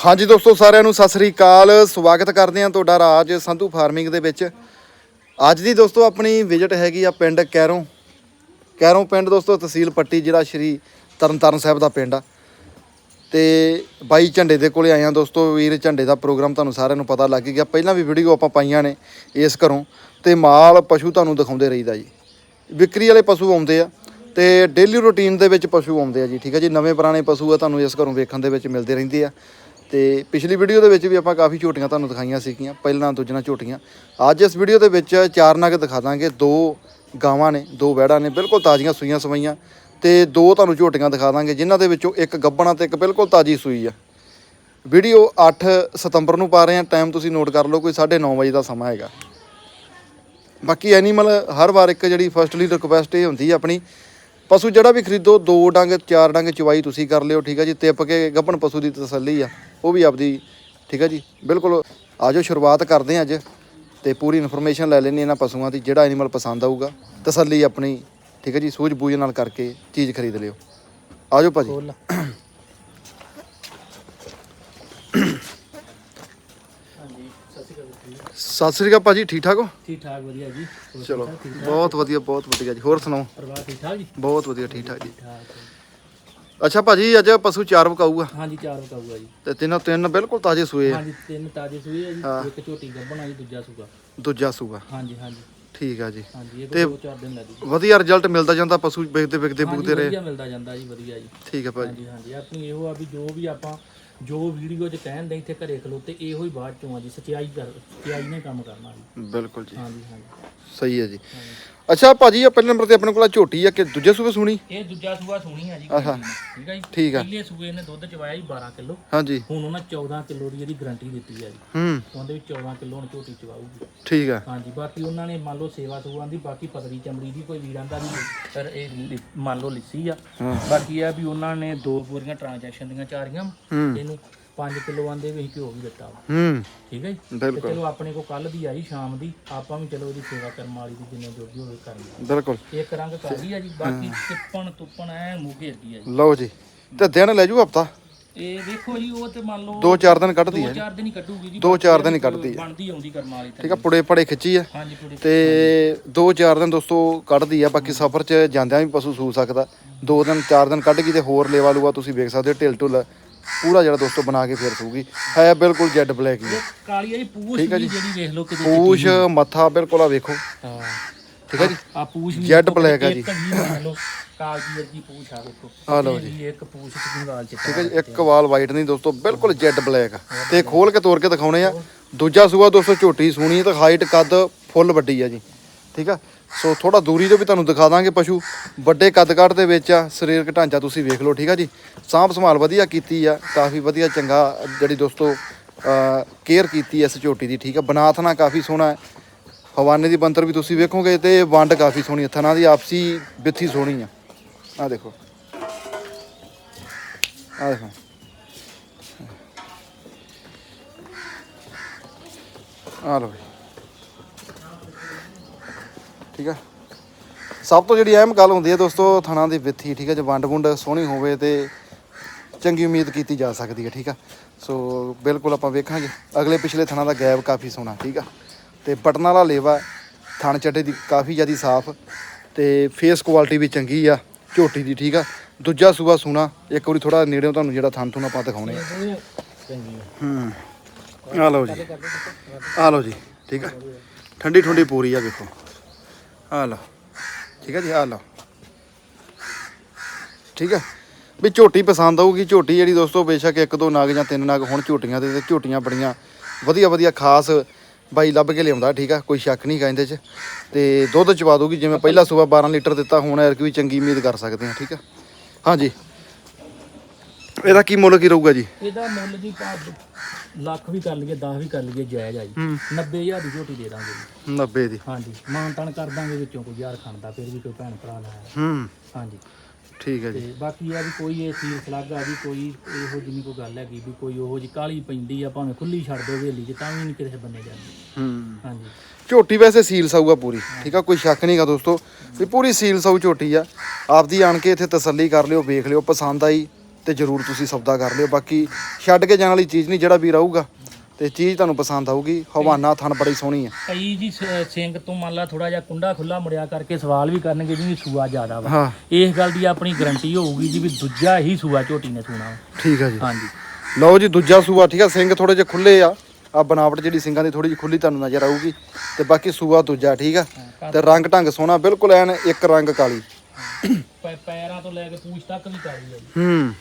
ਹਾਂਜੀ ਦੋਸਤੋ, ਸਾਰਿਆਂ ਨੂੰ ਸਤਿ ਸ੍ਰੀ ਅਕਾਲ। ਸਵਾਗਤ ਕਰਦੇ ਹਾਂ ਤੁਹਾਡਾ ਰਾਜ ਸੰਧੂ ਫਾਰਮਿੰਗ ਦੇ ਵਿੱਚ। ਅੱਜ ਦੀ ਦੋਸਤੋ, ਆਪਣੀ ਵਿਜ਼ਿਟ ਹੈਗੀ ਆ ਪਿੰਡ ਕੈਰੋਂ। ਕੈਰੋਂ ਪਿੰਡ ਦੋਸਤੋ, ਤਹਿਸੀਲ ਪੱਟੀ, ਜਿਹੜਾ ਸ਼੍ਰੀ ਤਰਨਤਾਰਨ ਸਾਹਿਬ ਦਾ ਪਿੰਡ ਆ। ਤੇ ਬਾਈ ਝੰਡੇ ਦੇ ਕੋਲੇ ਆਏ ਆ ਦੋਸਤੋ, ਵੀਰ ਝੰਡੇ ਦਾ ਪ੍ਰੋਗਰਾਮ ਤੁਹਾਨੂੰ ਸਾਰਿਆਂ ਨੂੰ ਪਤਾ ਲੱਗ ਗਿਆ। ਪਹਿਲਾਂ ਵੀ ਵੀਡੀਓ ਆਪਾਂ ਪਾਈਆਂ ਨੇ ਇਸ ਘਰੋਂ, ਤੇ ਮਾਲ ਪਸ਼ੂ ਤੁਹਾਨੂੰ ਦਿਖਾਉਂਦੇ ਰਹੀਦਾ ਜੀ। ਵਿਕਰੀ ਵਾਲੇ ਪਸ਼ੂ ਆਉਂਦੇ ਆ, ਤੇ ਡੇਲੀ ਰੂਟੀਨ ਦੇ ਵਿੱਚ ਪਸ਼ੂ ਆਉਂਦੇ ਆ ਜੀ, ਠੀਕ ਹੈ ਜੀ? ਨਵੇਂ ਪੁਰਾਣੇ ਪਸ਼ੂ ਆ ਤੁਹਾਨੂੰ ਇਸ ਘਰੋਂ ਵੇਖਣ ਦੇ ਵਿੱਚ ਮਿਲਦੇ ਰਹਿੰਦੇ ਆ। ਤੇ ਪਿਛਲੀ ਵੀਡੀਓ ਦੇ ਵਿੱਚ ਵੀ ਆਪਾਂ ਕਾਫੀ ਝੋਟੀਆਂ ਤੁਹਾਨੂੰ ਦਿਖਾਈਆਂ ਸੀਗੀਆਂ, ਪਹਿਲਾਂ ਦੂਜੀਆਂ, ਝੋਟੀਆਂ। ਅੱਜ ਇਸ ਵੀਡੀਓ ਦੇ ਵਿੱਚ ਚਾਰ ਨਗ ਦਿਖਾ ਦਾਂਗੇ, ਦੋ ਗਾਵਾਂ ਨੇ, ਦੋ ਵਹਿੜਾਂ ਨੇ, ਬਿਲਕੁਲ ਤਾਜ਼ੀਆਂ ਸੂਈਆਂ ਸਵਾਈਆਂ ਤੇ ਦੋ ਤੁਹਾਨੂੰ ਝੋਟੀਆਂ ਦਿਖਾ ਦਾਂਗੇ, ਜਿਨ੍ਹਾਂ ਦੇ ਵਿੱਚੋਂ ਇੱਕ ਗੱਬਣਾ ਤੇ ਇੱਕ ਬਿਲਕੁਲ ਤਾਜ਼ੀ ਸੂਈ ਆ। ਵੀਡੀਓ 8 ਸਤੰਬਰ ਨੂੰ ਪਾ ਰਹੇ ਹਾਂ ਟਾਈਮ ਤੁਸੀਂ ਨੋਟ ਕਰ ਲਓ, ਕੋਈ 9:30 ਵਜੇ ਦਾ ਸਮਾਂ ਹੈਗਾ। ਬਾਕੀ ਐਨੀਮਲ ਹਰ ਵਾਰ ਇੱਕ ਜਿਹੜੀ ਫਸਟਲੀ ਰਿਕੁਐਸਟ ਇਹ ਹੁੰਦੀ ਆਪਣੀ ਪਸ਼ੂ ਜਿਹੜਾ ਵੀ ਖਰੀਦੋ, ਦੋ ਡੰਗ, ਚਾਰ ਡੰਗ ਚਵਾਈ ਤੁਸੀਂ ਕਰ ਲਿਓ, ਠੀਕ ਹੈ ਜੀ ਤਿੱਪ ਕੇ ਗੱਭਣ ਪਸ਼ੂ ਦੀ ਤਸੱਲੀ ਆ, ਉਹ ਵੀ ਆਪਦੀ, ਠੀਕ ਹੈ ਜੀ, ਬਿਲਕੁਲ ਆਜੋ ਸ਼ੁਰੂਆਤ ਕਰਦੇ ਹਾਂ ਅੱਜ ਤੇ ਪੂਰੀ ਇਨਫੋਰਮੇਸ਼ਨ ਲੈ ਲੈਣੀ ਇਹਨਾਂ ਪਸ਼ੂਆਂ ਦੀ, ਜਿਹੜਾ ਐਨੀਮਲ ਪਸੰਦ ਆਊਗਾ, ਤਸੱਲੀ ਆਪਣੀ, ਠੀਕ ਹੈ ਜੀ ਸੂਝ ਬੂਝ ਨਾਲ ਕਰਕੇ ਚੀਜ਼ ਖਰੀਦ ਲਿਓ। ਆਜੋ ਭਾਜੀ ਖੋਲ ਹਾਂਜੀ ਸਤਿ ਸ਼੍ਰੀ ਅਕਾਲ ਜੀ ਸਤਿ ਸ੍ਰੀ ਅਕਾਲ ਭਾਜੀ ਠੀਕ ਠਾਕ ਹੋ? ਠੀਕ ਠਾਕ ਵਧੀਆ ਜੀ। ਹੋਰ ਚਲੋ ਠੀਕ ਠਾਕ, ਠੀਕ ਠਾਕ? ਬਹੁਤ ਵਧੀਆ ਬਹੁਤ ਵਧੀਆ ਜੀ। ਹੋਰ ਸੁਣਾਓ? ਪਰਿਵਾਰ ਠੀਕ ਠਾਕ ਜੀ? ਬਹੁਤ ਵਧੀਆ ਠੀਕ ਠਾਕ ਜੀ ਠਾਕ ਅੱਛਾ ਭਾਜੀ ਅੱਜ ਪਸ਼ੂ ਚਾਰ ਵਕਾਊਗਾ? ਹਾਂਜੀ ਚਾਰ ਬਕਾਊਗਾ ਜੀ। ਤੇ ਤਿੰਨ ਤਿੰਨ ਬਿਲਕੁਲ ਤਾਜ਼ੇ ਸੂਏ ਆ। ਹਾਂਜੀ ਤਿੰਨ ਤਾਜ਼ੇ ਸੂਏ ਆ ਜੀ। ਇੱਕ ਝੋਟੀ ਗੱਭਣ ਜੀ ਦੂਜਾ ਸੂਗਾ। ਦੂਜਾ ਸੂਗਾ। ਹਾਂਜੀ ਹਾਂਜੀ। ਠੀਕ ਆ ਜੀ। ਹਾਂਜੀ ਇਹ ਤੇ- ਦੋ ਚਾਰ ਦਿਨ ਲੱਗੀ ਵਧੀਆ ਰਿਜ਼ਲਟ ਮਿਲਦਾ ਜਾਂਦਾ ਪਸ਼ੂ ਵੇਖਦੇ ਵੇਖਦੇ ਹਾਂਜੀ ਬੁਗਦੇ ਰਹੇ। ਵਧੀਆ ਮਿਲਦਾ ਜਾਂਦਾ ਜੀ ਵਧੀਆ ਜੀ। ਠੀਕ ਆ ਭਾਜੀ। ਹਾਂਜੀ ਹਾਂਜੀ। ਆਪਣੀ ਇਹੋ ਆ ਵੀ ਜੋ ਵੀ ਆਪਾਂ ਜੋ ਵੀਡੀਓ 'ਚ ਕਹਿੰਦੇ ਇੱਥੇ ਘਰੇ ਖਲੋਤੇ ਇਹੋ ਹੀ ਬਾਅਦ ਚੋਂ ਆ ਜੀ ਸਚਾਈ ਕਰ ਸਚਾਈ ਨੇ ਕੰਮ ਕਰਨਾ ਜੀ। ਬਿਲਕੁਲ ਜੀ। ਹਾਂਜੀ ਹਾਂਜੀ। ਸਹੀ ਹੈ ਜੀ। ਅੱਛਾ ਭਾਜੀ ਇਹ ਪਹਿਲੇ ਨੰਬਰ ਤੇ ਆਪਣੇ ਕੋਲ ਆਹ ਝੋਟੀ ਆ ਕਿ ਦੂਜੇ ਸੂਬੇ ਸੁਣੀ? ਇਹ ਦੂਜਾ ਸੂਆ ਸੁਣੀ ਆ ਜੀ ਆਹਾ। ਠੀਕ ਆ ਜੀ। ਠੀਕ ਆ ਪਹਿਲੇ ਸੂਏ ਨੇ ਦੁੱਧ ਚਵਾਇਆ ਜੀ 12 ਕਿਲੋ। ਹਾਂਜੀ। ਹੁਣ ਉਹਨਾਂ 14 ਕਿਲੋ ਦੀ ਇਹਦੀ ਗਾਰੰਟੀ ਦਿੱਤੀ ਹੈ ਜੀ। ਹੂੰ। ਉਹਦੇ ਵਿੱਚ 14 ਕਿਲੋ ਹੁਣ ਝੋਟੀ ਚਵਾਊਗੀ। ਠੀਕ ਆ। ਹਾਂਜੀ ਬਾਕੀ ਉਹਨਾਂ ਨੇ ਮੰਨ ਲਓ ਸੇਵਾ ਸੁਆਂ ਦੀ ਬਾਕੀ ਪਤਲੀ ਚਮੜੀ ਦੀ ਕੋਈ ਵੀਰਾਂ ਦਾ ਵੀ ਸਰ ਇਹ ਲਿ- ਮੰਨ ਲਓ ਲਿੱਸੀ ਆ। ਹਾਂ। ਬਾਕੀ ਇਹ ਆ ਵੀ ਉਹਨਾਂ ਨੇ ਦੋ ਪੂਰੀਆਂ ਟ੍ਰਾਂਜੈਕਸ਼ਨ ਦੀਆਂ ਚਾਰੀਆਂ। ਹੂੰ। ਇਹਨੂੰ 5 ਕਿਲੋ ਆਂਦੇ ਵੀ ਅਸੀਂ ਘਿਓ ਵੀ ਦਿੱਤਾ ਵਾ। ਹੂੰ। ਠੀਕ ਹੈ ਜੀ? ਤੇ ਬਿਲਕੁਲ। ਚਲੋ ਆਪਣੇ ਕੋ ਕੱਲ ਦੀ ਆਈ ਸ਼ਾਮ ਦੀ ਆਪਾਂ ਵੀ ਚਲੋ ਉਹਦੀ ਸੇਵਾ ਕਰਮ ਵਾਲੀ ਦੀ ਜਿੰਨੇ ਜੋਗੀ ਹੋਵੇ ਕਰਨੀ ਬਿਲਕੁਲ। ਇੱਕ ਰੰਗ ਕਾਲੀ ਆ ਜੀ ਬਾਕੀ ਟਿੱਪਣ ਤੁੱਪਣ ਐ ਮੂਗੇ ਅੱਗੀ ਆ ਜੀ। ਲਓ ਜੀ ਤੇ ਦਿਨ ਲੈ ਜੂ ਹਫਤਾ? ਇਹ ਦੇਖੋ ਜੀ ਉਹ ਤੇ ਮੰਨ ਲਓ ਦੋ ਚਾਰ ਦਿਨ ਕੱਢਦੀ ਦੋ ਹੈ ਚਾਰ ਦਿਨ ਹੀ ਕੱਢੂਗੀ ਜੀ ਦੋ ਚਾਰ ਦਿਨ ਹੀ ਕੱਢਦੀ ਹੈ ਬਣਦੀ ਆਉਂਦੀ ਕਰਮ ਵਾਲੀ ਠੀਕ ਆ ਪੁੜੇ ਪੜੇ ਖਿੱਚੀ ਆ। ਹਾਂਜੀ ਤੇ ਦੋ ਚਾਰ ਦਿਨ ਦੋਸਤੋ ਕੱਢਦੀ ਆ ਬਾਕੀ ਸਫ਼ਰ 'ਚ ਜਾਂਦਿਆਂ ਵੀ ਪਸ਼ੂ ਸੂ ਸਕਦਾ। ਦੋ ਦਿਨ ਚਾਰ ਦਿਨ ਕੱਢ ਗਈ ਤੇ ਹੋਰ ਲੇਵਾ ਲੂਆ ਤੁਸੀਂ ਵੇਖ ਸਕਦੇ ਹੋ ਢਿੱਲ ਢੁੱਲ ਪੂਰਾ ਜਿਹੜਾ ਦੋਸਤੋ ਬਣਾ ਕੇ ਫੇਰ ਸੂਗੀ। ਹੈ ਬਿਲਕੁਲ ਜੈਡ ਬਲੈਕ ਹੀ। ਕਾਲੀ ਵਾਲੀ ਪੂਛ ਠੀਕ ਆ ਵੀ ਜੀ। ਜਿਹੜੀ ਵੇਖ ਲਓ ਕਿਤੇ ਪੂਛ ਮੱਥਾ ਬਿਲਕੁਲ ਆ ਵੇਖੋ। ਹਾਂ। ਠੀਕ ਆ ਜੀ। ਆ ਪੂਛ ਵੀ Jet ਦੇਖੋ black ਆ ਜੀ। ਇੱਕ ਵੀ ਮੰਨ ਲਓ ਕਾਲਜੀ ਵਰਗੀ ਪੂਛ ਆ ਵੇਖੋ। ਆ ਲਓ ਇਹ ਵੀ ਇੱਕ ਪੂਛ ਚ ਕੰਗਾਲ ਚ ਠੀਕ ਹੈ ਜੀ। ਇੱਕ ਵਾਲ ਵਾਈਟ ਨਹੀਂ ਦੋਸਤੋ ਬਿਲਕੁਲ ਜੈਡ ਬਲੈਕ ਤੇ ਖੋਲ ਕੇ ਤੋੜ ਕੇ ਦਿਖਾਉਣੇ ਆ। ਦੂਜਾ ਸੂਆ ਦੋਸਤੋ ਝੋਟੀ ਸੂਣੀ ਹੈ ਤੇ ਹਾਈਟ ਕੱਦ ਫੁੱਲ ਵੱਡੀ ਆ ਜੀ। ਠੀਕ ਆ। ਸੋ ਥੋੜਾ ਦੂਰੀ ਤੋਂ ਵੀ ਤੁਹਾਨੂੰ ਦਿਖਾ ਦਾਂਗੇ ਪਸ਼ੂ। ਵੱਡੇ ਕੱਦ ਕਾਠ ਦੇ ਵਿੱਚ ਆ, ਸਰੀਰਕ ਢਾਂਚਾ ਤੁਸੀਂ ਵੇਖ ਲਓ, ਠੀਕ ਆ ਜੀ? ਸਾਂਭ ਸੰਭਾਲ ਵਧੀਆ ਕੀਤੀ ਆ, ਕਾਫੀ ਵਧੀਆ ਚੰਗਾ ਜਿਹੜੀ ਦੋਸਤੋ ਕੇਅਰ ਕੀਤੀ ਐ ਇਸ ਝੋਟੀ ਦੀ, ਠੀਕ ਆ? ਬਨਾਥਨਾ ਕਾਫੀ ਸੋਹਣਾ ਹੈ ਹਵਾਨੇ ਦੀ ਬੰਤਰ ਵੀ ਤੁਸੀਂ ਵੇਖੋਗੇ ਤੇ ਵੰਡ ਕਾਫੀ ਸੋਹਣੀ ਹੈ ਥਣਾ ਦੀ ਆਪਸੀ ਬਿੱਥੀ ਸੋਹਣੀ ਆ। ਆ ਦੇਖੋ। ਆ ਦੇਖੋ। ਆ ਲਓ ਠੀਕ ਆ? ਸਭ ਤੋਂ ਜਿਹੜੀ ਅਹਿਮ ਗੱਲ ਹੁੰਦੀ ਹੈ ਦੋਸਤੋ ਥਣਾ ਦੀ ਵਿੱਥੀ ਠੀਕ ਹੈ ਜੇ ਵੰਡ ਵੁੰਡ ਸੋਹਣੀ ਹੋਵੇ ਤੇ ਚੰਗੀ ਉਮੀਦ ਕੀਤੀ ਜਾ ਸਕਦੀ ਹੈ ਠੀਕ ਆ? ਸੋ ਬਿਲਕੁਲ ਆਪਾਂ ਵੇਖਾਂਗੇ। ਅਗਲੇ ਪਿਛਲੇ ਥਣਾ ਦਾ ਗੈਪ ਕਾਫੀ ਸੋਹਣਾ ਠੀਕ ਆ? ਤੇ ਬਟਨ ਵਾਲਾ ਲੇਵਾ ਥਣ ਚੱਡੇ ਦੀ ਕਾਫੀ ਜ਼ਿਆਦੀ ਸਾਫ਼ ਤੇ ਫੇਸ ਕੁਆਲਿਟੀ ਵੀ ਚੰਗੀ ਆ ਝੋਟੀ ਦੀ ਠੀਕ ਆ? ਦੂਜਾ ਸੂਆ ਸੋਹਣਾ ਇੱਕ ਵਾਰੀ ਥੋੜਾ ਨੇੜਿਓਂ ਤੁਹਾਨੂੰ ਜਿਹੜਾ ਥਣ ਥੁਣ ਆਪਾਂ ਦਿਖਾਉਣੇ ਆ। ਹੂੰ। ਆ ਲਓ ਜੀ। ਆ ਲਓ ਜੀ ਠੀਕ ਆ? ਠੰਡੀ ਠੰਡੀ ਪੂਰੀ ਆ ਵੇਖੋ। ਆ ਲਓ। ਠੀਕ ਹੈ ਜੀ ਆ ਲਓ। ਠੀਕ ਹੈ। ਵੀ ਝੋਟੀ ਪਸੰਦ ਆਊਗੀ। ਝੋਟੀ ਜਿਹੜੀ ਦੋਸਤੋ, ਬੇਸ਼ੱਕ ਇੱਕ, ਦੋ ਨਾਗ ਜਾਂ ਤਿੰਨ ਨਾਗ ਹੁਣ ਝੋਟੀਆਂ ਦੇ ਤੇ ਝੋਟੀਆਂ ਬੜੀਆਂ ਵਧੀਆ ਵਧੀਆ ਖਾਸ ਬਾਈ ਲੱਭ ਕੇ ਲਿਆਉਂਦਾ, ਠੀਕ ਆ ਕੋਈ ਸ਼ੱਕ ਨਹੀਂ ਗਾ ਇਹਦੇ 'ਚ। ਤੇ ਦੁੱਧ ਚਵਾ ਦੂਗੀ ਜਿਵੇਂ ਪਹਿਲਾ ਸੂਬਾ 12 ਲੀਟਰ ਦਿੱਤਾ, ਹੁਣ ਐਰਕ ਵੀ ਚੰਗੀ ਉਮੀਦ ਕਰ ਸਕਦੇ ਆ ਠੀਕ ਆ ਹਾਂਜੀ। ਇਹਦਾ ਕੀ ਮੁੱਲ ਕੀ ਰਹੂਗਾ ਜੀ? ਇਹਦਾ ਮੁੱਲ ਜੀ ਪਾ ਲੱਖ ਵੀ ਕਰ ਲਈਏ 10 ਵੀ ਕਰ ਲਈਏ ਜਾਇਜ਼ ਆ ਜੀ। ਹੂੰ। 90000 ਦੀ ਝੋਟੀ ਦੇ ਦਾਂਗੇ ਜੀ। 90 ਦੀ। ਹਾਂਜੀ ਮਾਨ ਤਾਨ ਕਰ ਦਾਂਗੇ ਵਿੱਚੋਂ ਕੋਈ ਯਾਰ ਖਾਂਦਾ ਫਿਰ ਵੀ ਕੋਈ ਭੈਣ ਭਰਾ ਲਾਇਆ ਹੂੰ। ਹਾਂਜੀ। ਠੀਕ ਹੈ ਜੀ। ਤੇ ਬਾਕੀ ਆ ਵੀ ਕੋਈ ਇਹ ਸੀਲ ਸਲਾਗਾ ਵੀ ਕੋਈ ਇਹੋ ਜਿਹੀ ਨਹੀਂ ਕੋਈ ਗੱਲ ਹੈਗੀ ਵੀ ਕੋਈ ਉਹੋ ਜਿਹੀ ਕਾਲੀ ਪੈਂਦੀ ਆ ਭਾਵੇਂ ਖੁੱਲੀ ਛੱਡ ਦੋ ਵੇਲੀ ਚ ਤਾਂ ਵੀ ਨਹੀਂ ਕਿਸੇ ਬੰਨੇ ਜਾਂਦੀ। ਹੂੰ। ਹਾਂਜੀ। ਝੋਟੀ ਵੈਸੇ ਸੀਲ ਸਾਊਗਾ ਪੂਰੀ ਠੀਕ ਆ ਕੋਈ ਸ਼ੱਕ ਨਹੀਂਗਾ ਦੋਸਤੋ। ਵੀ ਪੂਰੀ ਸੀਲ ਸਾਊ ਝੋਟੀ ਆ। ਆਪਦੀ ਆਣ ਕੇ ਇੱਥੇ ਤਸੱਲੀ ਕਰ ਲਿਓ ਵੇਖ ਲਿਓ ਪਸੰਦ ਆਈ ਤੇ ਜਰੂਰ ਤੁਸੀਂ ਸੌਦਾ ਕਰ ਲਿਓ। ਬਾਕੀ ਛੱਡ ਕੇ ਜਾਣ ਵਾਲੀ ਚੀਜ਼ ਨਹੀਂ ਜਿਹੜਾ ਵੀ ਰਹੂਗਾ ਤੇ ਚੀਜ਼ ਤੁਹਾਨੂੰ ਪਸੰਦ ਆਊਗੀ। ਹਵਾਨਾ ਥਣ ਬੜੀ ਸੋਹਣੀ ਆ। ਕਈ ਜੀ ਸਿੰਘ ਤੋਂ ਮੰਨ ਲਾ ਥੋੜਾ ਜਿਹਾ ਕੁੰਡਾ ਖੁੱਲਾ ਮੁੜਿਆ ਕਰਕੇ ਸਵਾਲ ਵੀ ਕਰਨਗੇ ਜੀ ਸੂਆ ਜ਼ਿਆਦਾ ਵਾ। ਇਸ ਗੱਲ ਦੀ ਆਪਣੀ ਗਾਰੰਟੀ ਹੋਊਗੀ ਜੀ ਵੀ ਦੂਜਾ ਹੀ ਸੂਆ ਝੋਟੀ ਨੇ ਸੂਣਾ। ਠੀਕ ਆ ਜੀ। ਹਾਂਜੀ। ਲਓ ਜੀ ਦੂਜਾ ਸੂਆ ਠੀਕ ਆ? ਸਿੰਘ ਥੋੜੇ ਜਿਹੇ ਖੁੱਲੇ ਆ। ਆ ਬਣਾਵਟ ਜਿਹੜੀ ਸਿੰਘਾਂ ਦੀ ਥੋੜੀ ਜਿਹੀ ਖੁੱਲੀ ਤੁਹਾਨੂੰ ਨਜ਼ਰ ਆਊਗੀ। ਤੇ ਬਾਕੀ ਸੂਆ ਦੂਜਾ ਠੀਕ ਆ? ਤੇ ਰੰਗ ਢੰਗ ਸੋਹਣਾ ਬਿਲਕੁਲ ਐਨ ਇੱਕ ਰੰਗ ਕਾਲੀ। ਪੈਰਾਂ ਤੋਂ ਲੈ ਕੇ ਪੂਛ ਤੱਕ ਵੀ ਕਾਲੀ ਆ ਜੀ। ਹੂੰ।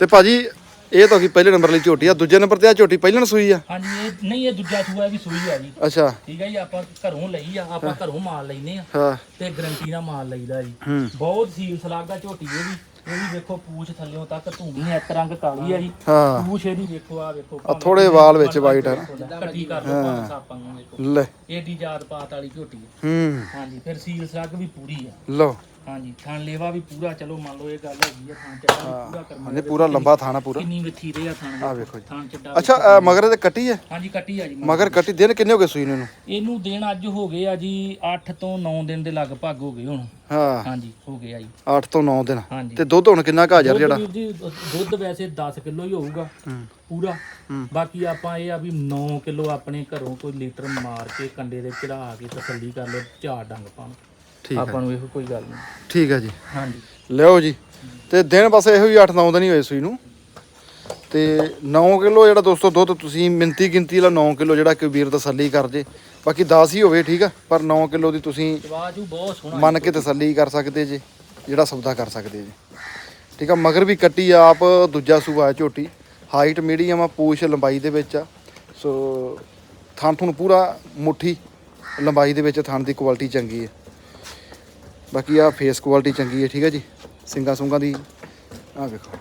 ਤੇ ਭਾਜੀ ਇਹ ਤਾਂ ਕੀ ਪਹਿਲੇ ਨੰਬਰ ਲਈ ਝੋਟੀ ਆ ਦੂਜੇ ਨੰਬਰ ਤੇ ਆ ਝੋਟੀ ਪਹਿਲਾਂ ਸੂਈ ਆ? ਹਾਂਜੀ ਇਹ ਨਹੀਂ ਇਹ ਦੂਜਾ ਸੂਆ ਵੀ ਸੂਈ ਆ ਜੀ। ਅੱਛਾ। ਠੀਕ ਹੈ ਜੀ ਆਪਾਂ ਘਰੋਂ ਲਈ ਆ ਆਪਾਂ ਘਰੋਂ ਮਾਲ ਲੈਨੇ ਆ। ਹਾਂ। ਤੇ ਗਰੰਟੀ ਨਾਲ ਮਾਲ ਲਈਦਾ ਜੀ। ਬਹੁਤ ਸੀਲ ਸਲਾਗਾ ਝੋਟੀ ਇਹ ਵੀ। ਇਹ ਵੀ ਵੇਖੋ ਪੂਛ ਥੱਲਿਓਂ ਤੱਕ ਧੂਣੀ ਇੱਕ ਰੰਗ ਕਾਲੀ ਆ ਜੀ। ਹਾਂ। ਪੂਛ ਇਹਦੀ ਵੇਖੋ ਆ ਵੇਖੋ ਆ ਥੋੜੇ ਵਾਲ ਵਿੱਚ ਵਾਈਟ ਆ। ਨਾ ਕੱਟੀ ਕਰ ਦੋ ਭਾਵੇਂ ਸਾਪਾਂ ਨੂੰ ਵੇਖੋ। ਲੈ। ਏਡੀ ਜਾਤ ਪਾਤ ਵਾਲੀ ਝੋਟੀ ਆ। ਹੂੰ। ਹਾਂਜੀ ਫਿਰ ਸੀਲ ਸਲੱਗ ਵੀ ਪੂਰੀ ਆ। ਲਓ। ਹਾਂਜੀ ਥਣ ਲੇਵਾ ਵੀ ਪੂਰਾ ਚਲੋ ਮੰਨ ਲਓ ਇਹ ਗੱਲ ਹੈਗੀ ਆ ਥਣ ਚੱਡਾ ਵੀ ਪੂਰਾ ਕਰਮਾ ਇਹਨੇ ਪੂਰਾ ਲੰਬਾ ਥਾਣਾ ਪੂਰਾ। ਕਿੰਨੀ ਦੇ ਆ ਥਣ ਆ ਵੇਖੋ ਜੀ। ਥਣ ਚੱਡਾ ਅੱਛਾ ਮਗਰ ਇਹਦੇ ਕੱਟੀ ਹੈ? ਹਾਂਜੀ ਕੱਟੀ ਆ ਜੀ ਮਗਰ। ਕੱਟੀ ਦਿਨ ਕਿੰਨੇ ਹੋ ਗਏ ਸੂਈ ਨੂੰ ਇਹਨੂੰ? ਇਹਨੂੰ ਦਿਨ ਅੱਜ ਹੋ ਗਏ ਆ ਜੀ 8 ਤੋਂ 9 ਦਿਨ ਦੇ ਲਗਭਗ ਹੋ ਗਏ ਹੁਣ। ਹਾਂ। ਹਾਂਜੀ ਹੋ ਗਏ ਆ ਜੀ। 8 ਤੋਂ 9 ਦਿਨ। ਹਾਂਜੀ। ਤੇ ਦੁੱਧ ਹੁਣ ਕਿੰਨਾ ਘਾਜਰ ਜਿਹੜਾ? ਦੁੱਧ ਵੀਰ ਜੀ ਦੁੱਧ ਵੈਸੇ 10 ਕਿਲੋ ਹੀ ਹੋਊਗਾ ਹੂੰ। ਪੂਰਾ। ਹੂੰ। ਬਾਕੀ ਆਪਾਂ ਇਹ ਆ ਵੀ 9 ਕਿਲੋ ਆਪਣੇ ਘਰੋਂ ਕੋਈ ਲੀਟਰ ਮਾਰ ਕੇ ਕੰਡੇ ਦੇ ਚੜਾ ਕੇ ਤਸੱਲੀ ਕਰ ਲਓ ਝਾੜ ਡੰਗ ਪਾਣ ਠੀਕ ਹੈ ਆਪਾਂ ਨੂੰ ਇਹੋ ਕੋਈ ਗੱਲ ਨਹੀਂ। ਠੀਕ ਹੈ ਜੀ। ਹਾਂਜੀ। ਲਿਓ ਜੀ। ਤੇ ਦਿਨ ਬਸ ਇਹੋ ਹੀ 8-9 ਦਿਨ ਹੀ ਹੋਏ ਸੂਈ ਨੂੰ। ਤੇ 9 ਕਿਲੋ ਜਿਹੜਾ ਦੋਸਤੋ ਦੁੱਧ ਤੁਸੀਂ ਮਿੰਤੀ ਗਿਣਤੀ ਵਾਲਾ 9 ਕਿਲੋ ਜਿਹੜਾ ਕਿ ਵੀਰ ਤਸੱਲੀ ਕਰ ਜੇ ਬਾਕੀ 10 ਹੀ ਹੋਵੇ ਠੀਕ ਆ? ਪਰ 9 ਕਿਲੋ ਦੀ ਤੁਸੀਂ ਜਵਾਜੂ ਬਹੁਤ ਸੋਹਣਾ ਮੰਨ ਕੇ ਤਸੱਲੀ ਕਰ ਸਕਦੇ ਜੇ ਜਿਹੜਾ ਸੌਦਾ ਕਰ ਸਕਦੇ ਜੇ। ਠੀਕ ਆ ਮਗਰ ਵੀ ਕੱਟੀ ਆਪ ਦੂਜਾ ਸੂਆ ਹੈ ਝੋਟੀ। ਹਾਈਟ ਮੀਡੀਅਮ ਆ ਪੂਛ ਲੰਬਾਈ ਦੇ ਵਿੱਚ ਆ। ਸੋ ਥਣ ਥੁਣ ਪੂਰਾ ਮੁੱਠੀ ਲੰਬਾਈ ਦੇ ਵਿੱਚ ਥਣ ਦੀ ਕੁਆਲਿਟੀ ਚੰਗੀ ਹੈ ਬਾਕੀ ਆ ਫੇਸ ਕੁਆਲਿਟੀ ਚੰਗੀ ਹੈ ਠੀਕ ਹੈ ਜੀ। ਸਿੰਗਾ ਸੁੰਗਾ ਦੀ ਆ ਵੇਖੋ।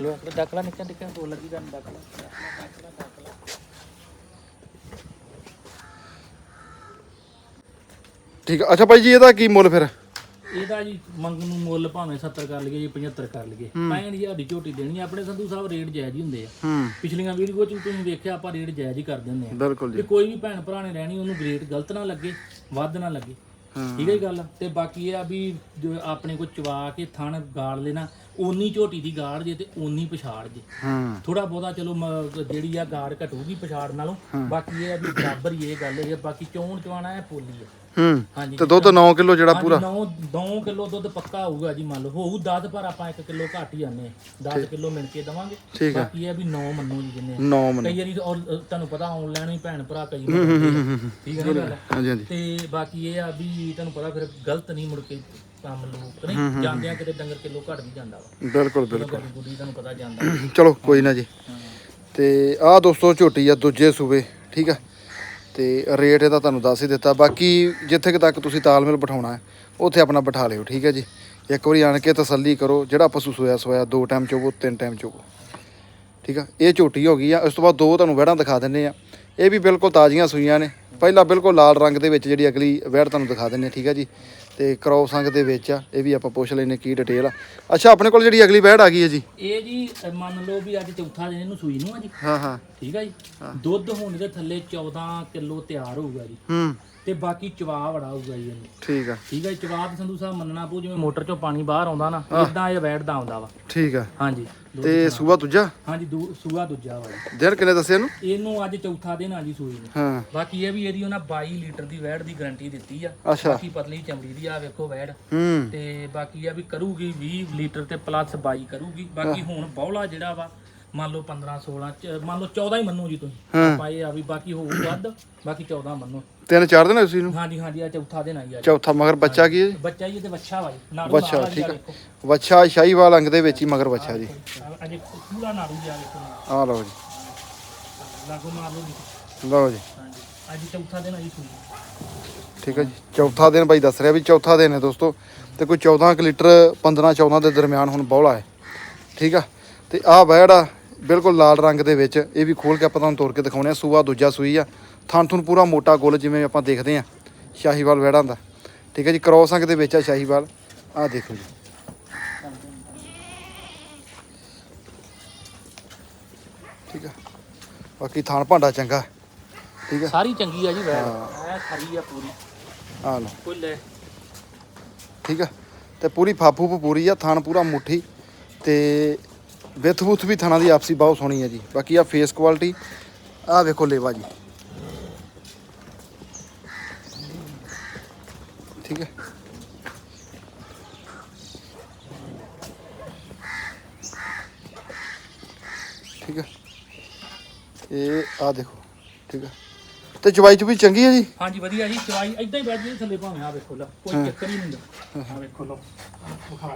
ਲੋ ਆਪਣੇ ਡਾਕਲਾ ਨਿੱਕਾ ਨਿੱਕਾ ਬੋਲ ਲੱਗੀ ਕਰਨ ਡਾਕਲਾ ਠੀਕ ਆ। ਅੱਛਾ ਭਾਈ ਜੀ ਇਹਦਾ ਕੀ ਮੁੱਲ ਫਿਰ? ਇਹਦਾ ਜੀ ਮੰਗ ਨੂੰ ਮੁੱਲ ਭਾਵੇਂ 70 ਕਰ ਲਈਏ ਜੀ 75 ਕਰ ਲਈਏ। 65000 ਦੀ ਝੋਟੀ ਦੇਣੀ ਆ। ਆਪਣੇ ਸੰਧੂ ਸਾਹਿਬ ਰੇਟ ਜਾਇਜ਼ ਹੀ ਹੁੰਦੇ ਆ। ਹੂੰ। ਪਿਛਲੀਆਂ ਵੀਡੀਓ 'ਚ ਵੀ ਤੁਸੀਂ ਵੇਖਿਆ ਆਪਾਂ ਰੇਟ ਜਾਇਜ਼ ਹੀ ਕਰਦੇ ਹੁੰਦੇ ਆ। ਬਿਲਕੁਲ ਜੀ। ਕੋਈ ਵੀ ਭੈਣ ਭਰਾ ਨੇ ਰਹਿਣੀ ਉਹਨੂੰ ਗ੍ਰੇਡ ਗਲਤ ਨਾ ਲੱਗੇ ਵੱਧ ਨਾ ਲੱਗੇ। ਠੀਕ ਹੈ ਜੀ ਗੱਲ? ਤੇ ਬਾਕੀ ਇਹ ਆ ਵੀ ਜੋ ਆਪਣੇ ਕੋ ਚਵਾ ਕੇ ਥਣ ਗਾੜ ਲੈਣਾ ਓਨੀ ਝੋਟੀ ਦੀ ਗਾੜ ਜੇ ਤੇ ਓਨੀ ਪਛਾੜ ਜੇ। ਹੂੰ। ਥੋੜਾ ਬਹੁਤਾ ਚਲੋ ਮ- ਜਿਹੜੀ ਆ ਗਾੜ ਘਟੂਗੀ ਪਛਾੜ ਨਾਲੋਂ। ਬਾਕੀ ਇਹ ਆ ਵੀ ਬਰਾਬਰ ਹੀ ਇਹ ਗੱਲ ਹੈ। ਬਾਕੀ ਚੋਣ ਚਵਾਣਾ ਹੈ ਪੋਲੀ ਹੈ ਹੂੰ ਹਾਂਜੀ ਤੇ ਦੁੱਧ 9 ਕਿਲੋ ਜਿਹੜਾ ਪੂਰਾ। 9 9 ਕਿਲੋ ਦੁੱਧ ਪੱਕਾ ਹੋਊਗਾ ਜੀ ਮੰਨ ਲਓ ਹੋਊ 10 ਪਰ ਆਪਾਂ 1 ਕਿਲੋ ਘੱਟ ਹੀ ਆਨੇ 10 ਕਿਲੋ ਮਿਲ ਕੇ ਦਵਾਂਗੇ। ਬਾਕੀ ਇਹ ਵੀ 9 ਮੰਨੋ ਜੀ ਜਿੰਨੇ 9 ਮਨ। ਕਈ ਵਾਰੀ ਤੁਹਾਨੂੰ ਪਤਾ ਆਨਲਾਈਨ ਵੀ ਭੈਣ ਭਰਾ ਕਈ। ਠੀਕ ਹੈ ਨਾ ਹਾਂਜੀ ਹਾਂਜੀ। ਤੇ ਬਾਕੀ ਇਹ ਆ ਵੀ ਤੁਹਾਨੂੰ ਪਤਾ ਫਿਰ ਗਲਤ ਨਹੀਂ ਮੁੜ ਕੇ ਕੰਮ ਲੋਕ ਨਹੀਂ। ਜਾਂਦੇ ਆ ਕਿਤੇ ਡੰਗਰ ਕਿਲੋ ਘਟ ਵੀ ਜਾਂਦਾ ਵਾ। ਬਿਲਕੁਲ ਬਿਲਕੁਲ। ਤੁਹਾਨੂੰ ਪਤਾ ਜਾਂਦਾ। ਚਲੋ ਕੋਈ ਨਾ ਜੀ। ਤੇ ਆਹ ਦੋਸਤੋ ਝੋਟੀ ਆ ਦੂਜੇ ਸੂਬੇ। ਠੀਕ ਆ? ਤੇ ਰੇਟ ਇਹਦਾ ਤੁਹਾਨੂੰ ਦੱਸ ਹੀ ਦਿੱਤਾ। ਬਾਕੀ ਜਿੱਥੇ ਤੱਕ ਤੁਸੀਂ ਤਾਲਮੇਲ ਬਿਠਾਉਣਾ ਹੈ, ਉੱਥੇ ਆਪਣਾ ਬਿਠਾ ਲਿਓ, ਠੀਕ ਹੈ ਜੀ? ਇੱਕ ਵਾਰੀ ਆਣ ਕੇ ਤਸੱਲੀ ਕਰੋ, ਜਿਹੜਾ ਪਸ਼ੂ ਸੋਇਆ ਸੋਇਆ, ਦੋ ਟਾਈਮ ਚੋਵੋ, ਤਿੰਨ ਟਾਈਮ ਚੋਵੋ। ਠੀਕ ਆ? ਇਹ ਝੋਟੀ ਹੋ ਗਈ ਆ, ਉਸ ਤੋਂ ਬਾਅਦ ਦੋ ਤੁਹਾਨੂੰ ਵਹਿੜਾਂ ਦਿਖਾ ਦਿੰਨੇ ਆ। ਇਹ ਵੀ ਬਿਲਕੁਲ ਤਾਜ਼ੀਆਂ ਸੂਈਆਂ ਨੇ। ਪਹਿਲਾਂ ਬਿਲਕੁਲ ਲਾਲ ਰੰਗ ਦੇ ਵਿੱਚ ਜਿਹੜੀ ਅਗਲੀ ਵਹਿੜ ਤੁਹਾਨੂੰ ਦਿਖਾ ਦਿੰਨੇ ਆ, ਠੀਕ ਆ ਜੀ? ਤੇ ਕ੍ਰੋਸ ਅੰਗ ਦੇ ਵਿੱਚ ਆ ਇਹ ਵੀ ਆਪਾਂ ਪੁੱਛ ਲੈਨੇ ਕੀ ਡਿਟੇਲ ਆ। ਅੱਛਾ ਆਪਣੇ ਕੋਲ ਜਿਹੜੀ ਅਗਲੀ ਵਹਿੜ ਆ ਗਈ ਹੈ ਜੀ? ਇਹ ਜੀ ਮੰਨ ਲਓ ਵੀ ਅੱਜ ਚੌਥਾ ਦਿਨ ਇਹਨੂੰ ਸੂਈ ਨੂੰ ਆ ਜੀ। ਹਾਂ ਹਾਂ। ਠੀਕ ਆ ਜੀ? ਦੁੱਧ ਹੋਣ ਦੇ ਥੱਲੇ 14 ਕਿਲੋ ਤਿਆਰ ਹੋਊਗਾ ਜੀ। ਹੂੰ। ਤੇ ਬਾਕੀ ਚਵਾ ਬੜਾ ਹੋਊਗਾ ਜੀ ਇਹਨੂੰ। ਠੀਕ ਆ। ਠੀਕ ਹੈ ਚਵਾ ਤੇ ਸੰਧੂ ਸਾਹਿਬ ਮੰਨਣਾ ਪਊ ਜਿਵੇਂ ਮੋਟਰ ਚੋਂ ਪਾਣੀ ਬਾਹਰ ਆਉਂਦਾ ਨਾ ਇਦਾਂ ਇਹ ਵੈੜਦਾ ਆਉਂਦਾ ਵਾ। ਠੀਕ ਆ। ਹਾਂਜੀ। ਤੇ ਸੂਆ ਦੂਜਾ? ਹਾਂਜੀ ਦੂ- ਸੂਆ ਦੂਜਾ ਵਾ ਜੀ। ਦਿਨ ਕਿੰਨੇ ਦੱਸਿਆ ਇਹਨੂੰ? ਇਹਨੂੰ ਅੱਜ ਚੌਥਾ ਦਿਨ ਆ ਜੀ ਸੂਈ ਨੂੰ। ਹਾਂ। ਬਾਕੀ ਇਹ ਵੀ ਇਹਦੀ ਉਹਨਾਂ 22 ਲੀਟਰ ਦੀ ਵੈੜ ਦੀ ਗਾਰੰਟੀ ਦਿੱਤੀ ਆ। ਅੱਛਾ। ਬਾਕੀ ਪਤਲੀ ਚਮੜੀ ਦੀ ਆ ਵੇਖੋ ਵੈੜ। ਹੂੰ। ਤੇ ਬਾਕੀ ਆ ਵੀ ਕਰੂਗੀ 20 ਲੀਟਰ ਤੇ ਪਲੱਸ 22 ਕਰੂਗੀ। ਬਾਕੀ ਹੁਣ ਬੌਲਾ ਜਿਹੜਾ ਵਾ ਮੰਨ ਲਓ 15 16 ਚ- ਮੰਨ ਲਓ 14 ਹੀ ਮੰਨੋ ਜੀ ਤੁਸੀਂ। ਹਾਂ। ਇਹ ਆ ਵੀ ਬਾਕੀ ਹੋਊ ਵੱਧ ਬਾਕੀ 14 ਮੰਨੋ। ਤਿੰਨ ਚਾਰ ਦਿਨ ਹੋਏ ਸੀ ਇਹਨੂੰ? ਹਾਂਜੀ ਹਾਂਜੀ ਆ ਚੌਥਾ ਦਿਨ ਆਈ ਆ ਜੀ। ਚੌਥਾ ਮਗਰ ਬੱਚਾ ਕੀ ਹੈ ਜੀ? ਬੱਚਾ ਜੀ ਤੇ ਵੱਛਾ ਵਾ ਜੀ। ਨਾੜੂ ਵੱਛਾ ਨਾਲ ਆ ਜੀ, ਠੀਕ ਆ। ਵੇਖੋ। ਵੱਛਾ ਸ਼ਾਹੀਵਾਲ ਅੰਗ ਦੇ ਵਿੱਚ ਹੀ ਮਗਰ ਵੱਛਾ ਜੀ। ਆ- ਅਜੇ ਪੂਰਾ ਨਾੜੂ ਜੀ ਆ ਵੇਖੋ ਆਹ ਲਓ ਜੀ। ਲਾਗੋ ਮਾਰ ਲਓ ਜੀ। ਲਓ ਜੀ। ਹਾਂਜੀ ਅੱਜ ਚੌਥਾ ਦਿਨ ਆਈ ਸੂਈ ਠੀਕ ਹੈ ਜੀ। ਚੌਥਾ ਦਿਨ ਬਾਈ ਦੱਸ ਰਿਹਾ ਵੀ ਚੌਥਾ ਦਿਨ ਹੈ ਦੋਸਤੋ। ਤੇ ਕੋਈ 14 ਕੁ ਲੀਟਰ 15 14 ਦੇ ਦਰਮਿਆਨ ਹੁਣ ਬੌਲਾ ਹੈ। ਠੀਕ ਆ। ਤੇ ਆਹ ਆ ਬਿਲਕੁਲ ਲਾਲ ਰੰਗ ਦੇ ਵਿੱਚ ਇਹ ਵੀ ਖੋਲ ਕੇ ਆਪਾਂ ਤੁਹਾਨੂੰ ਤੋੜ ਕੇ ਦਿਖਾਉਣੇ ਆ। ਸੂਆ ਦੂਜਾ ਸੂਈ ਆ। ਥਣ ਥੁਣ ਪੂਰਾ ਮੋਟਾ ਗੁੱਲ ਜਿਵੇਂ ਆਪਾਂ ਦੇਖਦੇ ਆ। ਸ਼ਾਹੀਵਾਲ ਵੈੜਾਂ ਦਾ। ਠੀਕ ਹੈ ਜੀ ਕ੍ਰੋਸ ਅੰਗ ਦੇ ਵਿੱਚ ਆ ਸ਼ਾਹੀਵਾਲ। ਆਹ ਦੇਖੋ ਜੀ। ਠੀਕ ਆ। ਬਾਕੀ ਥਣ ਭਾਂਡਾ ਚੰਗਾ। ਠੀਕ ਆ। ਸਾਰੀ ਚੰਗੀ ਆ ਜੀ ਵੈੜ ਹਾਂ। ਖਰੀ ਆ ਪੂਰੀ। ਆ ਲਓ। ਕੋਈ ਲੈ ਠੀਕ ਆ। ਤੇ ਪੂਰੀ ਫਾਫੂ ਪੂਰੀ ਆ ਥਣ ਪੂਰਾ ਮੁੱਠੀ। ਤੇ ਵਿਥ ਬੁੱਥ ਵੀ ਥਣਾ ਦੀ ਆਪਸੀ ਬਹੁਤ ਸੋਹਣੀ ਹੈ ਜੀ। ਬਾਕੀ ਆ ਫੇਸ ਕੁਆਲਿਟੀ ਆ ਵੇਖੋ ਲੇਵਾ ਜੀ। ਠੀਕ ਹੈ। ਠੀਕ ਹੈ। ਇਹ ਆ ਦੇਖੋ ਠੀਕ ਹੈ। ਤੇ ਚਵਾਈ ਚ ਵੀ ਚੰਗੀ ਹੈ ਜੀ? ਹਾਂਜੀ ਵਧੀਆ ਜੀ। ਚਵਾਈ ਇਦਾਂ ਹੀ ਬੈਠ ਜੀ ਥੱਲੇ ਭਾਵੇਂ ਆ ਵੇਖੋ ਲਓ ਕੋਈ ਚੱਕਰ ਹੀ ਨਹੀਂ ਹੁੰਦਾ। ਆ ਵੇਖੋ ਲਓ ਵਿਖਾ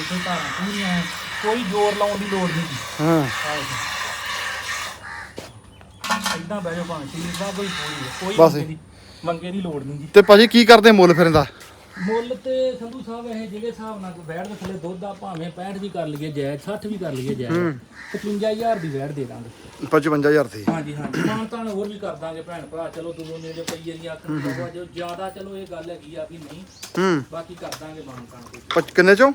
ਦੇਖੋ ਤਾਂ ਪੂਰੀਆਂ ਕੋਈ ਜ਼ੋਰ ਲਾਉਣ ਦੀ ਲੋੜ ਨਹੀਂ। ਹਾਂ। ਇਦਾਂ ਬਹਿ ਜਾਓ ਭਾਵੇਂ ਸ਼ਰੀਰ ਦਾ ਕੋਈ ਕੋਈ ਕੋਈ ਬਸ ਮੰਗੇ ਦੀ ਮੰਗੇ ਦੀ ਲੋੜ ਨਹੀਂ ਜੀ। ਤੇ ਭਾਜੀ ਕੀ ਕਰਦੇ ਮੁੱਲ ਫਿਰ ਇਹਦਾ ਮੁੱਲ ਤੇ ਸੰਧੂ ਸਾਹਿਬ ਇਹ ਜਿਹੜੇ ਹਿਸਾਬ ਨਾਲ ਬੈੜ ਦੇ ਥੱਲੇ ਦੁੱਧ ਆ ਭਾਵੇਂ 65 ਵੀ ਕਰ ਲਈਏ ਜਾਇਜ਼ 60 ਵੀ ਕਰ ਲਈਏ ਜਾਇਜ਼ 55000 ਦੀ ਬੈੜ ਦੇ ਦਾਂਗੇ। 55000 ਦੀ। ਹਾਂਜੀ ਹਾਂਜੀ। ਮਾਨ ਤਾਂ ਹੋਰ ਵੀ ਕਰ ਦਾਂਗੇ ਭੈਣ ਭਰਾ ਚਲੋ ਦੂਰੋਂ ਨੇੜੇ ਕਈ ਏਰੀਆ ਆਖਣ ਬਾਬਾ ਜੋ ਜ਼ਿਆਦਾ ਚਲੋ ਇਹ ਗੱਲ ਹੈਗੀ ਆ ਵੀ ਨਹੀਂ। ਹੂੰ। ਬਾਕੀ ਕਰ ਦਾਂਗੇ ਮਾਨ ਤਾਂ ਦੇ ਪਚ ਕਿੰਨੇ ਚੋਂ?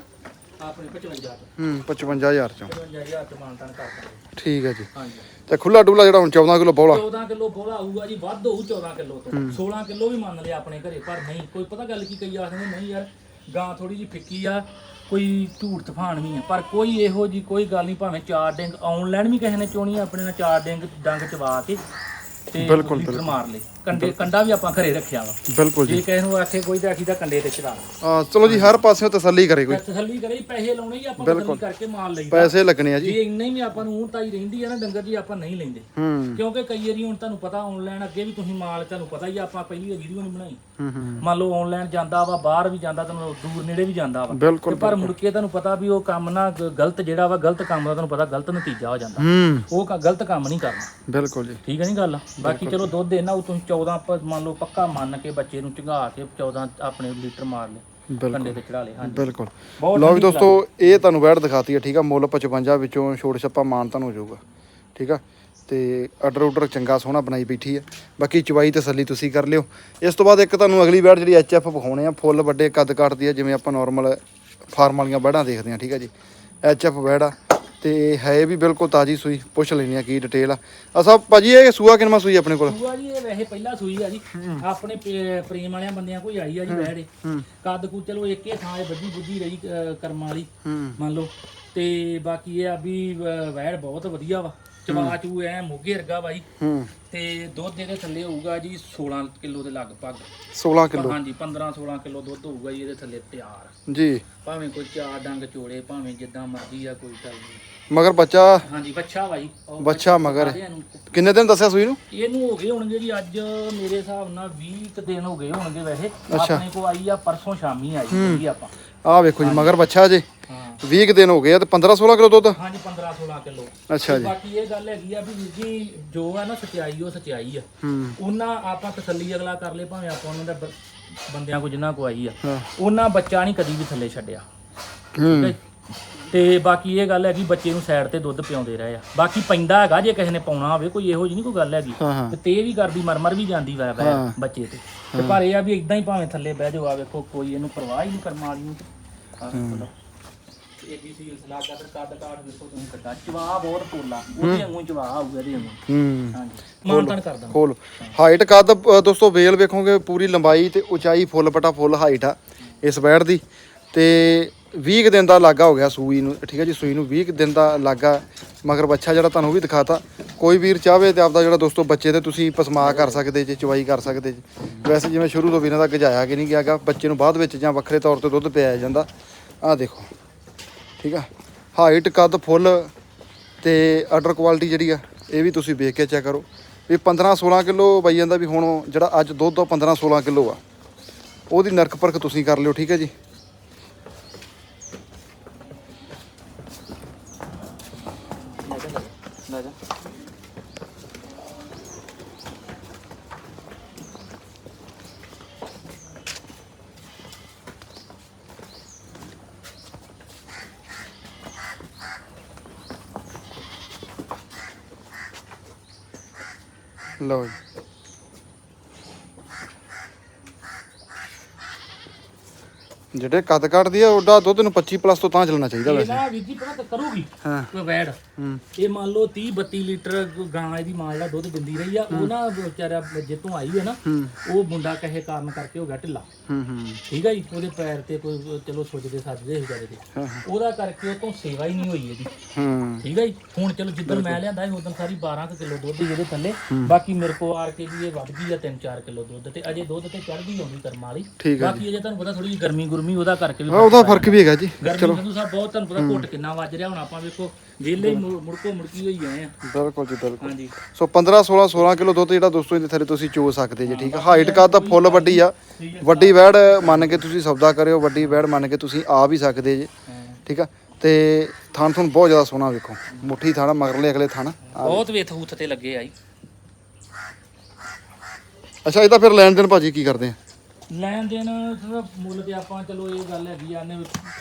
ਆਪਣੇ 55 ਤੋਂ। ਹੂੰ 55000 ਚੋਂ। 55000 ਚ ਮਾਨ ਤਾਂ ਕਰ ਦਾਂਗੇ ਠੀਕ ਹੈ ਜੀ। ਹਾਂਜੀ। ਤੇ ਖੁੱਲਾ ਡੁੱਲਾ ਜਿਹੜਾ ਹੁਣ 14 ਕਿਲੋ ਬੋਲਾ। 14 ਕਿਲੋ ਬੋਲਾ ਆਊਗਾ ਜੀ ਵੱਧ ਹੋਊ 14 ਕਿਲੋ ਤੋਂ। 16 ਕਿਲੋ ਵੀ ਮੰਨ ਲਿਆ ਆਪਣੇ ਘਰੇ ਪਰ ਨਹੀਂ ਕੋਈ ਪਤਾ ਗੱਲ ਕੀ ਕਈ ਆਖਦੇ ਨੇ, ਨਹੀਂ ਯਾਰ ਗਾਂ ਥੋੜੀ ਜੀ ਫਿੱਕੀ ਆ ਕੋਈ ਝੂਠ ਤੂਫਾਨ ਵੀ ਆ ਪਰ ਕੋਈ ਇਹੋ ਜੀ ਕੋਈ ਗੱਲ ਨਹੀਂ ਭਾਵੇਂ ਚਾਰ ਡਿੰਗ ਆਨਲਾਈਨ ਵੀ ਕਿਸੇ ਨੇ ਚੋਣੀ ਆਪਣੇ ਨਾਲ ਚਾਰ ਡਿੰਗ ਡੰਗ ਚਵਾ ਕੇ ਤੇ ਬਿਲਕੁਲ, ਮਾਰ ਲੇ ਕੰਡੇ ਕੰਡਾ ਵੀ ਆਪਾਂ ਘਰੇ ਰੱਖਿਆ ਵਾ। ਬਿਲਕੁਲ ਜੇ। ਜੀ ਕਿਸੇ ਨੂੰ ਆਖੇ ਕੋਈ ਤਾਂ ਆਖੀ ਦਾ ਕੰਡੇ ਤੇ ਚੜਾ ਆ ਚਲੋ ਜੀ ਹਰ ਪਾਸਿਓਂ ਤਸੱਲੀ ਕਰੇ ਕੋਈ। ਤਸੱਲੀ ਕਰੇ ਪੈਸੇ ਲਾਉਣੇ ਜੀ ਆਪਾਂ ਤਸੱਲੀ ਕਰਕੇ ਮਾਲ ਲਈਦਾ। ਪੈਸੇ ਲੱਗਣੇ ਆ ਜੀ। ਜੇ ਇੰਨੇ ਵੀ ਆਪਾਂ ਨੂੰ ਤਾਈ ਰਹਿੰਦੀ ਆ ਨਾ ਡੰਗਰ ਜੀ ਆਪਾਂ ਨਹੀਂ ਲੈਂਦੇ। ਹੂੰ। ਕਿਉਂਕਿ ਕਈ ਵਾਰੀ ਹੁਣ ਤੁਹਾਨੂੰ ਪਤਾ ਆਨਲਾਈਨ ਅੱਗੇ ਵੀ ਤੁਸੀਂ ਮਾਲ ਤੁਹਾਨੂੰ ਪਤਾ ਹੀ ਆ, ਆਪਾਂ ਪਹਿਲੀ ਵੀਡੀਓ ਨਹੀਂ ਬਣਾਈ। ਹੂੰ ਹੂੰ ਮੰਨ ਲਓ ਆਨਲਾਈਨ ਜਾਂਦਾ ਵਾ ਬਾਹਰ ਵੀ ਜਾਂਦਾ ਤੁਹਾਨੂੰ ਦੂਰ ਨੇੜੇ ਵੀ ਜਾਂਦਾ ਵਾ। ਬਿਲਕੁਲ ਤੇ ਪਰ ਮੁੜ ਕੇ ਤੁਹਾਨੂੰ ਪਤਾ ਵੀ ਉਹ ਕੰਮ ਨਾ ਗ- ਗਲਤ ਜਿਹੜਾ ਵਾ ਗਲਤ ਕੰਮ ਦਾ ਤੁਹਾਨੂੰ ਪਤਾ ਗਲਤ ਨਤੀਜਾ ਹੋ ਜਾਂਦਾ। ਹੂੰ। ਉਹ ਕ- ਗਲਤ ਕੰਮ ਨਹੀਂ ਕਰਨਾ। ਬਿਲਕੁਲ ਜੀ। ਠੀਕ ਹੈ ਨਹੀਂ ਗੱਲ? ਬਾਕੀ ਚਲੋ ਦੁੱਧ ਇਹਨਾਂ ਉਹ ਤੁਸੀਂ 14 ਆਪਾਂ ਮੰਨ ਲਓ ਪੱਕਾ ਮੰਨ ਕੇ ਬੱਚੇ ਨੂੰ ਚੰਗਾ ਕੇ 14 ਆਪਣੇ ਲੀਟਰ ਮਾਰ ਲੈ ਬਿਲਕੁਲ ਕੰਡੇ ਤੇ ਚੜਾ ਲੈ ਹਾਂਜੀ। ਬਿਲਕੁਲ। ਬਹੁਤ ਲਓ ਵੀ ਦੋਸਤੋ ਇਹ ਤੁਹਾਨੂੰ ਵੈਟ ਦਿਖਾਤੀ ਹੈ ਠੀਕ ਆ? ਮੁੱਲ 55 ਵਿੱਚੋਂ ਛੋਟ ਛੱਪਾ ਮਾਨ ਤੁਹਾਨੂੰ ਹੋ ਜਾਊਗਾ ਠੀਕ ਆ? ਤੇ ਆਰਡਰ ਆਰਡਰ ਚੰਗਾ ਸੋਹਣਾ ਬਣਾਈ ਬੈਠੀ ਆ। ਬਾਕੀ ਚਵਾਈ ਤਸੱਲੀ ਤੁਸੀਂ ਕਰ ਲਿਓ। ਇਸ ਤੋਂ ਬਾਅਦ ਇੱਕ ਤੁਹਾਨੂੰ ਅਗਲੀ ਵੈਟ ਜਿਹੜੀ ਐਚਐਫ ਵਿਖਾਉਣੇ ਆ ਫੁੱਲ ਵੱਡੇ ਕੱਦ ਕੱਟਦੀ ਆ ਜਿਵੇਂ ਆਪਾਂ ਨਾਰਮਲ ਫਾਰਮ ਵਾਲੀਆਂ ਵੈੜਾਂ ਦੇਖਦੇ ਆ ਠੀਕ ਆ ਜੀ? ਐਚਐਫ ਵੈੜ ਆ। ਤੇ ਹੈ ਵੀ ਬਿਲਕੁਲ ਤਾਜੀ ਸੂਈ ਪੁੱਛ ਲੈਣੀ ਆ ਕੀ ਡਿਟੇਲ ਆ। ਅਸਾ ਭਾਜੀ ਇਹ ਸੂਆ ਕਿੰਨਾ ਸੂਈ ਆਪਣੇ ਕੋਲ? ਸੂਆ ਜੀ ਇਹ ਵੈਸੇ ਪਹਿਲਾ ਸੂਈ ਆ ਜੀ। ਆਪਣੇ ਪੇ- ਪ੍ਰੇਮ ਵਾਲਿਆਂ ਬੰਦਿਆਂ ਕੋਈ ਆਈ ਆ ਜੀ ਵਹਿੜੇ ਕੱਦ ਕੁ ਚਲੋ ਇੱਕੇ ਥਾਂ 'ਤੇ ਬੱਜੀ ਬੁੱਝੀ ਰਹੀ ਅ, ਕਰਮਾਂ ਵਾਲੀ ਮੰਨ ਲਓ। ਤੇ ਬਾਕੀ ਇਹ ਆ ਵੀ ਅ, ਵਹਿੜ ਬਹੁਤ ਵਧੀਆ ਵਾ। ਚਵਾ ਚੂ ਐ ਮੋਗੇ ਵਰਗਾ ਬਾਈ। ਹੂੰ। ਤੇ ਦੁੱਧ ਇਹਦੇ ਥੱਲੇ ਹੋਊਗਾ ਜੀ 16 ਕਿਲੋ ਦੇ ਲਗਭਗ। 16 ਕਿਲੋ। ਹਾਂਜੀ 15 16 ਕਿਲੋ ਦੁੱਧ ਹੋਊਗਾ ਜੀ ਇਹਦੇ ਥੱਲੇ ਤਿਆਰ ਜੀ। ਭਾਵੇਂ ਕੋਈ ਚਾਰ ਡੰਗ ਚੋੜੇ ਭਾਵੇਂ ਜਿੱਦਾਂ ਮਰਜ਼ੀ ਆ ਕੋਈ ਗੱਲ ਨਹੀਂ। ਮਗਰ ਬੱਚਾ? ਹਾਂਜੀ ਬੱਚਾ ਬਾਈ। ਬੱਚਾ ਮਗਰ। ਕਿੰਨੇ ਦਿਨ ਦੱਸਿਆ ਸੂਈ ਨੂੰ? ਇਹਨੂੰ ਹੋ ਗਏ ਹੋਣਗੇ ਜੀ ਅੱਜ ਮੇਰੇ ਹਿਸਾਬ ਨਾਲ 20 ਕੁ ਦਿਨ ਹੋ ਗਏ ਹੋਣਗੇ ਵੈਸੇ। ਆਪਣੇ ਕੋ ਆਈ ਆ ਪਰਸੋਂ ਸ਼ਾਮੀ ਆਈ ਸੀ ਆਪਾਂ। ਆਹ ਵੇਖੋ ਜੀ ਮਗਰ ਬੱਚਾ ਜੇ। 20 ਕੁ ਦਿਨ ਹੋ ਗਏ ਆ ਤੇ 15 16 ਕਿਲੋ ਦੁੱਧ? ਹਾਂਜੀ 15 16 ਕਿਲੋ। ਅੱਛਾ ਜੀ। ਬਾਕੀ ਇਹ ਗੱਲ ਹੈਗੀ ਆ ਵੀ ਵੀਰ ਜੀ ਜੋ ਹੈ ਨਾ ਸਚਾਈ ਉਹ ਸਚਾਈ ਆ। ਹੂੰ। ਉਹਨਾਂ ਆਪਾਂ ਤਸੱਲੀ ਅਗਲਾ ਕਰ ਲੇ ਭਾਵੇਂ ਆਪਾਂ ਉਹਨਾਂ ਦਾ ਬ- ਬੰਦਿਆਂ ਕੋ ਜਿੰਨਾ ਕੋ ਆਈ ਆ। ਉਹਨਾਂ ਬੱਚਾ ਨਹੀਂ ਕਦੀ ਵੀ ਥੱਲੇ ਛੱਡਿਆ। ਹੂੰ। ਤੇ ਬਾਕੀ ਇਹ ਗੱਲ ਹੈਗੀ ਬੱਚੇ ਨੂੰ ਸਾਈਡ ਤੇ ਦੁੱਧ ਪਿਆਉਂਦੇ ਰਹੇ ਆ। ਬਾਕੀ ਪੈਂਦਾ ਹੈਗਾ ਜੇ ਕਿਸੇ ਨੇ ਪਾਉਣਾ ਹੋਵੇ ਕੋਈ ਇਹੋ ਜਿਹੀ ਨਹੀਂ ਕੋਈ ਗੱਲ ਹੈਗੀ। ਹਾਂ ਹਾਂ। ਤੇ ਤੇ ਵੀ ਕਰਦੀ ਮਰਮਰ ਵੀ ਜਾਂਦੀ ਵੈ ਵੈ ਹਾਂ। ਬੱਚੇ ਤੇ। ਤੇ ਪਰ ਇਹ ਆ ਵੀ ਇਦਾਂ ਹੀ ਭਾਵੇਂ ਥੱਲੇ ਬਹਿ ਜਾਓ ਆ ਵੇਖੋ ਕੋਈ ਇਹਨੂੰ ਪਰਵਾਹ ਹੀ ਨਹੀਂ ਕਰਮਾ ਵਾਲੀ ਨੂੰ। ਆ ਵੇਖੋ ਲਓ। ਇਹ ਵੀ ਸੀਲ ਸਲਾਹ ਦਾ ਫਿਰ ਕੱਦ ਕਾਠ ਵੇਖੋ ਤੁਸੀਂ ਕੱਟਾ ਚਵਾ ਬਹੁਤ ਪੋਲਾ ਉਹਦੇ ਵਾਂਗੂ ਚਵਾ ਆਊਗਾ ਇਹਦੇ ਵਾਂਗੂ। ਹੂੰ। ਹਾਂਜੀ। ਮਾਨਤਨ ਕਰ ਦਾਂ ਖੋਲ। ਹਾਈਟ ਕੱਦ ਅ, ਦੋਸਤੋ ਵੇਲ ਵੇਖੋਗੇ ਪੂਰੀ ਲੰਬਾਈ ਤੇ ਉਚਾਈ ਫੁੱਲ ਪਟਾ ਫੁੱਲ ਹਾਈਟ ਆ ਇਸ ਬੈੜ ਦੀ। ਤੇ 20 ਕੁ ਦਿਨ ਦਾ ਲਾਗਾ ਹੋ ਗਿਆ ਸੂਈ ਨੂੰ ਠੀਕ ਹੈ ਜੀ ਸੂਈ ਨੂੰ 20 ਕੁ ਦਿਨ ਦਾ ਲਾਗਾ। ਮਗਰ ਬੱਚਾ ਜਿਹੜਾ ਤੁਹਾਨੂੰ ਉਹ ਵੀ ਦਿਖਾਤਾ। ਕੋਈ ਵੀਰ ਚਾਹਵੇ ਤੇ ਆਪਦਾ ਜਿਹੜਾ ਦੋਸਤੋ ਬੱਚੇ ਤੇ ਤੁਸੀਂ ਪਸਮਾ ਕਰ ਸਕਦੇ ਜੇ ਚਵਾਈ ਕਰ ਸਕਦੇ ਜੀ। ਵੈਸੇ ਜਿਵੇਂ ਸ਼ੁਰੂ ਤੋਂ ਵੀਰਾਂ ਦਾ ਗਜਾਇਆ ਕਿ ਨਹੀਂ ਗਿਆਗਾ ਬੱਚੇ ਨੂੰ ਬਾਅਦ ਵਿੱਚ ਜਾਂ ਵੱਖਰੇ ਤੌਰ ਤੇ ਦੁੱਧ ਪਿਆਇਆ ਜਾਂਦਾ। ਆਹ ਦੇਖੋ। ਠੀਕ ਆ? ਹਾਈਟ ਕੱਦ ਫੁੱਲ ਤੇ ਆਰਡਰ ਕੁਆਲਿਟੀ ਜਿਹੜੀ ਆ, ਇਹ ਵੀ ਤੁਸੀਂ ਵੇਖ ਕੇ ਚੈੱਕ ਕਰੋ। ਵੀ 15 16 ਕਿਲੋ ਬਾਈ ਜਾਂਦਾ ਵੀ ਹੁਣ ਜਿਹੜਾ ਅੱਜ ਦੁੱਧ ਉਹ 15 16 ਕਿਲੋ ਆ। ਉਹਦੀ ਨਰਕ ਪਰਖ ਤੁਸੀਂ ਕਰ ਲਿਓ, ਠੀਕ ਹੈ ਜੀ, ਲੈ ਜਾ। ਲਓ ਜਿਹੜੇ ਕੱਦ ਕੱਟਦੀ ਆ ਉਹਦਾ ਦੁੱਧ ਨੂੰ 25 ਪਲੱਸ ਤੋਂ ਤਾਂ ਚੱਲਣਾ ਚਾਹੀਦਾ ਇਹ ਵੈਸੇ। ਨਾ ਵੀਰ ਜੀ ਪਤਾ ਤਾਂ ਕਰੂਗੀ ਹਾਂ। ਕੋਈ ਵੈੜ। ਹੂੰ। ਇਹ ਮੰਨ ਲਓ 30 32 ਲੀਟਰ ਗਾਂ ਇਹਦੀ ਮਾਂ ਜਿਹੜਾ ਦੁੱਧ ਦਿੰਦੀ ਰਹੀ ਆ ਉਹ ਨਾ ਵਿਚਾਰਾ ਜਿੱਤੋਂ ਆਈ ਹੈ ਨਾ ਹੂੰ। ਉਹ ਮੁੰਡਾ ਕਹੇ ਕਾਰਨ ਕਰਕੇ ਹੋ ਗਿਆ ਢਿੱਲਾ। ਹੂੰ ਹੂੰ। ਠੀਕ ਹੈ ਜੀ ਉਹਦੇ ਪੈਰ ਤੇ ਕੋਈ ਚਲੋ ਸੋਚਦੇ ਸੱਜਦੇ ਵਿਚਾਰੇ ਦੇ। ਹਾਂ, ਉਹਦਾ ਕਰਕੇ ਉਹ ਤੋਂ ਸੇਵਾ ਹੀ ਨਹੀਂ ਹੋਈ ਇਹਦੀ। ਹੂੰ। ਠੀਕ ਹੈ ਜੀ ਹੁਣ ਚਲੋ ਜਿੱਦਣ ਮੈਂ ਲਿਆਂਦਾ ਸੀ ਉਦੋਂ ਸਾਰੀ 12 ਕਿਲੋ ਦੁੱਧ ਹੀ ਇਹਦੇ ਥੱਲੇ। ਬਾਕੀ ਮੇਰੇ ਕੋ ਆਰ ਕੇ ਵੀ ਇਹ ਵੱਧ ਗਈ ਆ 3-4 ਕਿਲੋ ਦੁੱਧ ਤੇ। ਅਜੇ ਦੁੱਧ ਤੇ ਚੜ੍ਹਦੀ ਆਉਂਦੀ ਕਰਮ ਵਾਲੀ। ਹੈ ਬਾਕੀ ਅਜੇ ਤੁਹਾਨੂੰ ਪਤਾ ਥੋੜੀ ਜਿਹੀ ਗਰਮੀ ਗੁਰਮੀ ਉਹਦਾ ਕਰਕੇ ਵੀ ਹਾਂ ਉਹਦਾ ਫ਼ਰਕ ਵੀ ਹੈਗਾ ਜੀ। ਗਰਮੀ ਸੰਧੂ ਸਾਹਿਬ ਬਹੁਤ ਤੁਹਾਨੂੰ ਪਤਾ ਘੁੱਟ ਕਿੰਨਾ ਵੱਜ ਰਿਹਾ ਹੁਣ ਆਪਾਂ ਵੇਖੋ ਵਿਹਲੇ ਹੀ ਮੁੜ- ਮੁੜਕੋ ਮੁੜਕੀ ਹੋਈ ਆਏ ਆ। ਬਿਲਕੁਲ ਜੀ ਬਿਲਕੁਲ। ਹਾਂਜੀ। ਸੋ 15 16 16 ਕਿਲੋ ਦੁੱਧ ਜਿਹੜਾ ਦੋਸਤੋ ਇਹਦੇ ਥੱਲੇ ਤੁਸੀਂ ਚੋ ਸਕਦੇ ਜੀ ਠੀਕ ਆ? ਹਾਈਟ ਕਾ ਤਾਂ ਫੁੱਲ ਵੱਡੀ ਆ। ਵੱਡੀ ਵੈੜ ਮੰਨ ਕੇ ਤੁਸੀਂ ਸੌਦਾ ਕਰਿਓ ਵੱਡੀ ਵੈੜ ਮੰਨ ਕੇ ਤੁਸੀਂ ਆ ਵੀ ਸਕਦੇ ਜੀ। ਠੀਕ ਆ? ਤੇ ਥਣ ਥਣ ਬਹੁਤ ਜ਼ਿਆਦਾ ਸੋਹਣਾ ਵੇਖੋ। ਮੁੱਠੀ ਥਾਣਾ ਮਗਰਲੇ ਅਗਲੇ ਥਣ ਬਹੁਤ ਵੇਥ ਹੂਥ ਤੇ ਲੱਗੇ ਆਈ ਅੱਛਾ ਇਹਦਾ ਫਿਰ ਲੈਣ ਦੇਣ ਭਾਜੀ ਕੀ ਕਰਦੇ ਆ? ਲੈਣ ਦੇਣ ਥੋੜਾ ਮੁੱਲ ਤੇ ਆਪਾਂ ਚਲੋ ਇਹ ਗੱਲ ਹੈਗੀ ਆ ਨੇ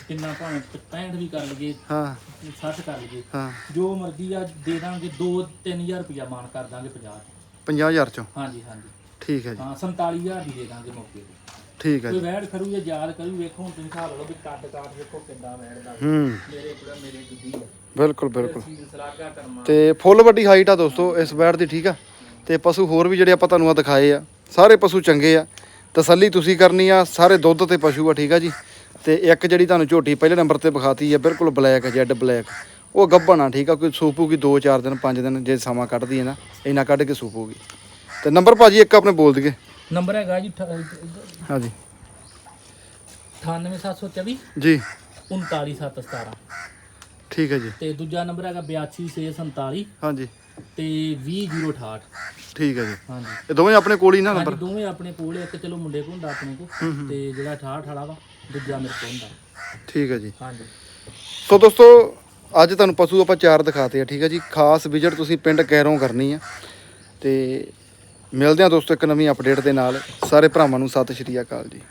ਕਿੰਨਾ ਭਾਵੇਂ 65 ਵੀ ਕਰ ਲਈਏ ਹਾਂ। 60 ਕਰ ਲਈਏ। ਹਾਂ। ਜੋ ਮਰਜ਼ੀ ਆ ਦੇ ਦਾਂਗੇ 2-3000 ਰੁਪਇਆ ਮਾਨ ਕਰ ਦਾਂਗੇ 50 50000 ਚੋਂ? ਹਾਂਜੀ ਹਾਂਜੀ। ਠੀਕ ਹੈ ਜੀ। ਹਾਂ 47000 ਦੀ ਦੇ ਦਾਂਗੇ ਮੌਕੇ ਤੇ। ਠੀਕ ਹੈ ਕੋਈ ਜੀ। ਵੈੜ ਖਰੂ ਜਾਂ ਯਾਦ ਕਰੂ ਵੇਖੋ ਹੁਣ ਤੁਸੀਂ ਹਿਸਾਬ ਲਓ ਵੀ ਕੱਦ ਕਾਟ ਵੇਖੋ ਕਿੱਦਾਂ ਵੈੜ ਦਾ। ਹੂੰ। ਮੇਰੇ ਪੂਰਾ ਮੇਰੇ ਹੈ ਬਿਲਕੁਲ ਬਿਲਕੁਲ। ਤੇ ਫੁੱਲ ਵੱਡੀ ਹਾਈਟ ਆ ਦੋਸਤੋ ਇਸ ਬੈਡ ਦੀ ਠੀਕ ਆ? ਤੇ ਪਸ਼ੂ ਹੋਰ ਵੀ ਜਿਹੜੇ ਆਪਾਂ ਤੁਹਾਨੂੰ ਆ ਦਿਖਾਏ ਆ ਸਾਰੇ ਪਸ਼ੂ ਚੰਗੇ ਆ। ਤਸੱਲੀ ਤੁਸੀਂ ਕਰਨੀ ਆ ਸਾਰੇ ਦੁੱਧ ਤੇ ਪਸ਼ੂ ਆ ਠੀਕ ਆ ਜੀ। ਤੇ ਇੱਕ ਜਿਹੜੀ ਤੁਹਾਨੂੰ ਝੋਟੀ ਪਹਿਲੇ ਨੰਬਰ ਤੇ ਵਿਖਾਤੀ ਆ ਬਿਲਕੁਲ ਬਲੈਕ ਜੈਡ ਬਲੈਕ। ਉਹ ਗੱਭਣ ਆ ਠੀਕ ਆ ਕੋਈ ਸੂਪੂਗੀ 2-4 ਦਿਨ 5 ਦਿਨ ਜੇ ਸਮਾਂ ਕੱਢਦੀ ਹੈ ਨਾ ਇੰਨਾ ਕੱਢ ਕੇ ਸੂਪੂਗੀ ਤੇ ਨੰਬਰ ਭਾਜੀ ਇੱਕ ਆਪਣੇ ਬੋਲ ਦਈਏ। ਨੰਬਰ ਹੈਗਾ ਜੀ ਹਾਂਜੀ। 98724 ਜੀ। 39717 ਠੀਕ ਹੈ ਜੀ। ਤੇ ਦੂਜਾ ਨੰਬਰ ਹੈਗਾ 82647 ਹਾਂਜੀ। ਤੇ 20068 ਠੀਕ ਹੈ ਜੀ। ਹਾਂਜੀ। ਇਹ ਦੋਵੇਂ ਆਪਣੇ ਕੋਲ ਹੀ ਨਾ ਹਾਂਜੀ ਨੰਬਰ ਦੋਵੇਂ ਆਪਣੇ ਕੋਲ ਇੱਕ ਚਲੋ ਮੁੰਡੇ ਕੋਲ ਹੁੰਦਾ ਆਪਣੇ ਕੋਲ। ਤੇ ਜਿਹੜਾ 68 ਵਾਲਾ ਵਾ ਦੂਜਾ ਮੇਰੇ ਕੋਲ ਹੁੰਦਾ। ਠੀਕ ਹੈ ਜੀ। ਹਾਂਜੀ। ਸੋ ਦੋਸਤੋ ਅੱਜ ਤੁਹਾਨੂੰ ਪਸ਼ੂ ਆਪਾਂ ਚਾਰ ਦਿਖਾਤੇ ਆ ਠੀਕ ਹੈ ਜੀ। ਖਾਸ ਵਿਜ਼ਿਟ ਤੁਸੀਂ ਪਿੰਡ ਕੈਰੋਂ ਕਰਨੀ ਆ। ਤੇ ਮਿਲਦੇ ਆ ਦੋਸਤੋ ਇੱਕ ਨਵੀਂ ਅਪਡੇਟ ਦੇ ਨਾਲ। ਸਾਰੇ ਭਰਾਵਾਂ ਨੂੰ ਸਤਿ ਸ਼੍ਰੀ ਅਕਾਲ ਜੀ।